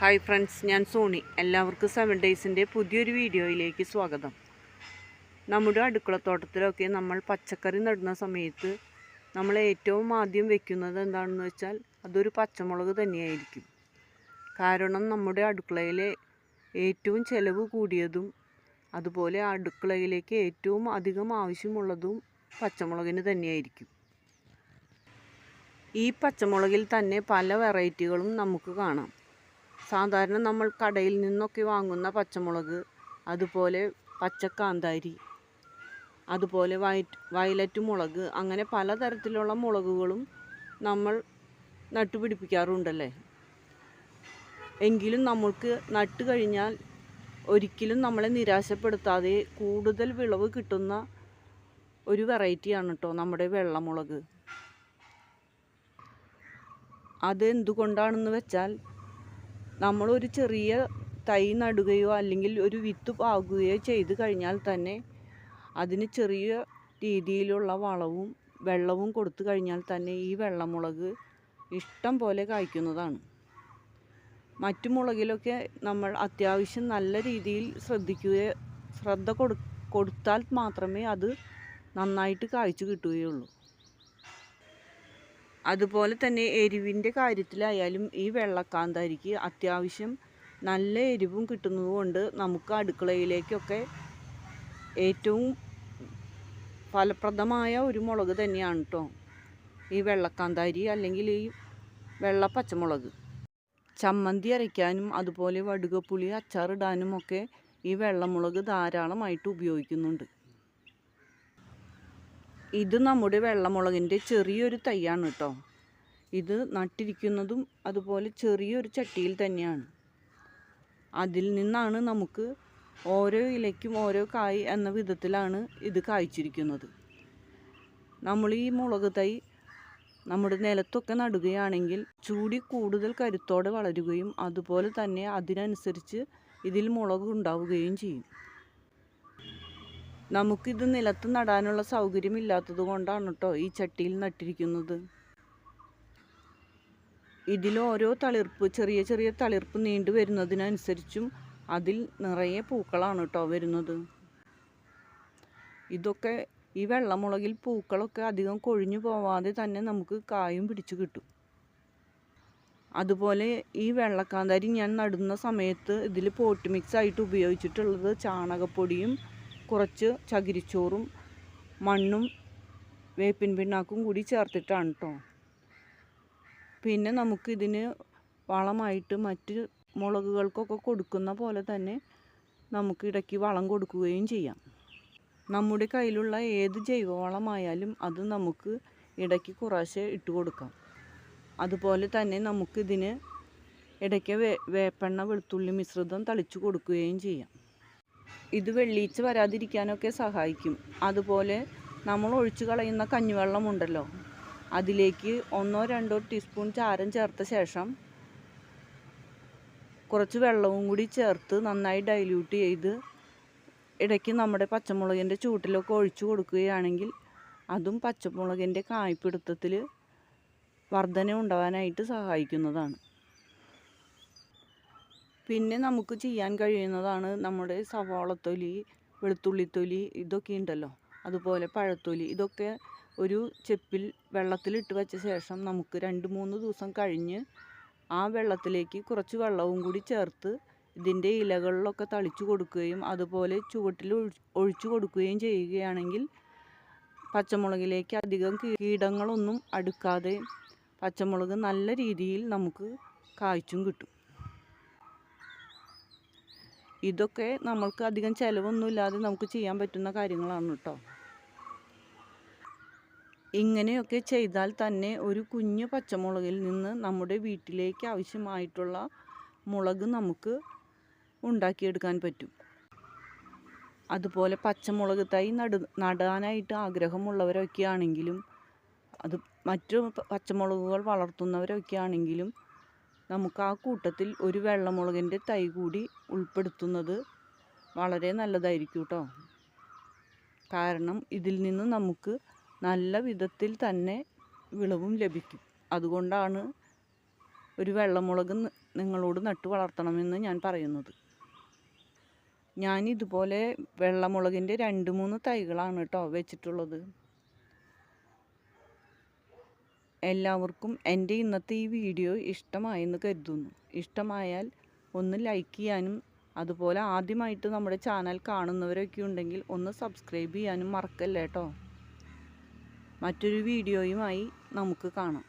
Hi friends ഞാൻ Sony. എല്ലാവർക്കും seven ഡേയ്സിന്റെ പുതിയൊരു വീഡിയോയിലേക്ക് സ്വാഗതം. നമ്മുടെ അടുക്കളത്തോട്ടത്തിലൊക്കെ നമ്മൾ പച്ചക്കറി നടുന്ന സമയത്ത് നമ്മൾ ഏറ്റവും ആദ്യം വെക്കുന്നത് എന്താണെന്ന് വെച്ചാൽ അതൊരു പച്ചമുളക് തന്നെയായിരിക്കും. കാരണം നമ്മുടെ അടുക്കളയിലെ ഏറ്റവും ചിലവ് കൂടിയതും അതുപോലെ അടുക്കളയിലേക്ക് ഏറ്റവും അധികം ആവശ്യമുള്ളതും പച്ചമുളകിന് തന്നെയായിരിക്കും. ഈ പച്ചമുളകിൽ തന്നെ പല വെറൈറ്റികളും നമുക്ക് കാണാം. സാധാരണ നമ്മൾ കടയിൽ നിന്നൊക്കെ വാങ്ങുന്ന പച്ചമുളക് അതുപോലെ പച്ചക്കാന്താരി അതുപോലെ വയറ്റ് വയലറ്റ് മുളക് അങ്ങനെ പലതരത്തിലുള്ള മുളകുകളും നമ്മൾ നട്ടുപിടിപ്പിക്കാറുണ്ടല്ലേ? എങ്കിലും നമ്മൾക്ക് നട്ട് കഴിഞ്ഞാൽ ഒരിക്കലും നമ്മളെ നിരാശപ്പെടുത്താതെ കൂടുതൽ വിളവ് കിട്ടുന്ന ഒരു വെറൈറ്റിയാണ് കേട്ടോ നമ്മുടെ വെള്ളമുളക്. അത് എന്തുകൊണ്ടാണെന്ന് വെച്ചാൽ നമ്മളൊരു ചെറിയ തൈ നടുകയോ അല്ലെങ്കിൽ ഒരു വിത്ത് പാകുകയോ ചെയ്തു കഴിഞ്ഞാൽ തന്നെ അതിന് ചെറിയ രീതിയിലുള്ള വളവും വെള്ളവും കൊടുത്തു കഴിഞ്ഞാൽ തന്നെ ഈ വെള്ളമുളക് ഇഷ്ടം പോലെ കായ്ക്കുന്നതാണ്. മറ്റു മുളകിലൊക്കെ നമ്മൾ അത്യാവശ്യം നല്ല രീതിയിൽ ശ്രദ്ധിക്കുകയോ ശ്രദ്ധ കൊടു കൊടുത്താൽ മാത്രമേ അത് നന്നായിട്ട് കായ്ച്ചു കിട്ടുകയുള്ളൂ. അതുപോലെ തന്നെ എരിവിന്റെ കാര്യത്തിലായാലും ഈ വെള്ളക്കാന്താരിക്ക് അത്യാവശ്യം നല്ല എരിവും കിട്ടുന്നതുകൊണ്ട് നമുക്ക് അടുക്കളയിലേക്കൊക്കെ ഏറ്റവും ഫലപ്രദമായ ഒരു മുളക് തന്നെയാണ് കേട്ടോ ഈ വെള്ളക്കാന്താരി അല്ലെങ്കിൽ ഈ വെള്ള പച്ചമുളക്. ചമ്മന്തി അരയ്ക്കാനും അതുപോലെ വടുകപ്പുളി അച്ചാറിടാനും ഒക്കെ ഈ വെള്ളമുളക് ധാരാളമായിട്ട് ഉപയോഗിക്കുന്നുണ്ട്. ഇത് നമ്മുടെ വെള്ളമുളകിന്റെ ചെറിയൊരു തൈയാണ് കേട്ടോ ഇത് നട്ടിരിക്കുന്നതും അതുപോലെ ചെറിയൊരു ചട്ടിയിൽ തന്നെയാണ്. അതിൽ നിന്നാണ് നമുക്ക് ഓരോ ഇലയ്ക്കും ഓരോ കായ് എന്ന വിധത്തിലാണ് ഇത് കായ്ച്ചിരിക്കുന്നത്. നമ്മൾ ഈ മുളക് തൈ നമ്മുടെ നിലത്തൊക്കെ നടുകയാണെങ്കിൽ ചൂടി കൂടുതൽ കരുത്തോടെ വളരുകയും അതുപോലെ തന്നെ അതിനനുസരിച്ച് ഇതിൽ മുളക് ഉണ്ടാവുകയും ചെയ്യും. നമുക്കിത് നിലത്ത് നടാനുള്ള സൗകര്യമില്ലാത്തത് കൊണ്ടാണ് കേട്ടോ ഈ ചട്ടിയിൽ നട്ടിരിക്കുന്നത്. ഇതിൽ ഓരോ തളിർപ്പ് ചെറിയ ചെറിയ തളിർപ്പ് നീണ്ടു വരുന്നതിനനുസരിച്ചും അതിൽ നിറയെ പൂക്കളാണ് കേട്ടോ വരുന്നത്. ഇതൊക്കെ ഈ വെള്ളമുളകിൽ പൂക്കളൊക്കെ അധികം കൊഴിഞ്ഞു പോവാതെ തന്നെ നമുക്ക് കായും പിടിച്ചു കിട്ടും. അതുപോലെ ഈ വെള്ളക്കാന്താരി ഞാൻ നടുന്ന സമയത്ത് ഇതിൽ പോട്ട് മിക്സ് ആയിട്ട് ഉപയോഗിച്ചിട്ടുള്ളത് ചാണകപ്പൊടിയും കുറച്ച് ചകിരിച്ചോറും മണ്ണും വേപ്പിൻ പിണ്ണാക്കും കൂടി ചേർത്തിട്ടാണ് കേട്ടോ പിന്നെ നമുക്കിതിന് വളമായിട്ട് മറ്റ് മുളകുകൾക്കൊക്കെ കൊടുക്കുന്ന പോലെ തന്നെ നമുക്ക് ഇടയ്ക്ക് വളം കൊടുക്കുകയും ചെയ്യാം. നമ്മുടെ കയ്യിലുള്ള ഏത് ജൈവവളമായാലും അത് നമുക്ക് ഇടയ്ക്ക് കുറേശ്ശെ ഇട്ട് കൊടുക്കാം. അതുപോലെ തന്നെ നമുക്കിതിന് ഇടയ്ക്ക് വേ വേപ്പെണ്ണ വെളുത്തുള്ളി മിശ്രിതം തളിച്ചു കൊടുക്കുകയും ചെയ്യാം. ഇത് വെള്ളീച്ച വരാതിരിക്കാനൊക്കെ സഹായിക്കും. അതുപോലെ നമ്മൾ ഒഴിച്ചു കളയുന്ന കഞ്ഞിവെള്ളമുണ്ടല്ലോ. അതിലേക്ക് ഒന്നോ രണ്ടോ ടീസ്പൂൺ ചാരം ചേർത്ത ശേഷം കുറച്ച് വെള്ളവും കൂടി ചേർത്ത് നന്നായി ഡൈല്യൂട്ട് ചെയ്ത് ഇടയ്ക്ക് നമ്മുടെ പച്ചമുളകിന്റെ ചൂട്ടിലൊക്കെ ഒഴിച്ചു കൊടുക്കുകയാണെങ്കിൽ അതും പച്ചമുളകിന്റെ കായ്പിടുത്തത്തിൽ വർധന ഉണ്ടാകാനായിട്ട് സഹായിക്കുന്നതാണ്. പിന്നെ നമുക്ക് ചെയ്യാൻ കഴിയുന്നതാണ് നമ്മുടെ സവാളത്തൊലി വെളുത്തുള്ളിത്തൊലി ഇതൊക്കെ ഉണ്ടല്ലോ. അതുപോലെ പഴത്തൊലി. ഇതൊക്കെ ഒരു ചെപ്പിൽ വെള്ളത്തിലിട്ട് വെച്ച ശേഷം നമുക്ക് രണ്ട് മൂന്ന് ദിവസം കഴിഞ്ഞ് ആ വെള്ളത്തിലേക്ക് കുറച്ച് വെള്ളവും കൂടി ചേർത്ത് ഇതിന്റെ ഇലകളിലൊക്കെ തളിച്ചു കൊടുക്കുകയും അതുപോലെ ചുവട്ടിൽ ഒഴിച്ചു കൊടുക്കുകയും ചെയ്യുകയാണെങ്കിൽ പച്ചമുളകിലേക്ക് അധികം കീടങ്ങളൊന്നും അടുക്കാതെ പച്ചമുളക് നല്ല രീതിയിൽ നമുക്ക് കായ്ച്ചും കിട്ടും. ഇതൊക്കെ നമ്മൾക്ക് അധികം ചിലവൊന്നുമില്ലാതെ നമുക്ക് ചെയ്യാൻ പറ്റുന്ന കാര്യങ്ങളാണ് കേട്ടോ. ഇങ്ങനെയൊക്കെ ചെയ്താൽ തന്നെ ഒരു കുഞ്ഞു പച്ചമുളകിൽ നിന്ന് നമ്മുടെ വീട്ടിലേക്ക് ആവശ്യമായിട്ടുള്ള മുളക് നമുക്ക് ഉണ്ടാക്കിയെടുക്കാൻ പറ്റും. അതുപോലെ പച്ചമുളക് തൈ നടു നടാനായിട്ട് ആഗ്രഹമുള്ളവരൊക്കെ ആണെങ്കിലും അത് മറ്റു പച്ചമുളകുകൾ വളർത്തുന്നവരൊക്കെ ആണെങ്കിലും നമുക്ക് ആ കൂട്ടത്തിൽ ഒരു വെള്ളമുളകിന്റെ തൈ കൂടി ഉൾപ്പെടുത്തുന്നത് വളരെ നല്ലതായിരിക്കും കേട്ടോ. കാരണം ഇതിൽ നിന്ന് നമുക്ക് നല്ല വിധത്തിൽ തന്നെ വിളവും ലഭിക്കും. അതുകൊണ്ടാണ് ഒരു വെള്ളമുളക് നിങ്ങളോട് നട്ടു വളർത്തണമെന്ന് ഞാൻ പറയുന്നത്. ഞാൻ ഇതുപോലെ വെള്ളമുളകിന്റെ രണ്ട് മൂന്ന് തൈകളാണ് കേട്ടോ വെച്ചിട്ടുള്ളത്. എല്ലാവർക്കും എന്റെ ഇന്നത്തെ ഈ വീഡിയോ ഇഷ്ടമായെന്ന് കരുതുന്നു. ഇഷ്ടമായാൽ ഒന്ന് ലൈക്ക് ചെയ്യാനും അതുപോലെ ആദ്യമായിട്ട് നമ്മുടെ ചാനൽ കാണുന്നവരൊക്കെ ഉണ്ടെങ്കിൽ ഒന്ന് സബ്സ്ക്രൈബ് ചെയ്യാനും മറക്കല്ലേട്ടോ മറ്റൊരു വീഡിയോയുമായി നമുക്ക് കാണാം.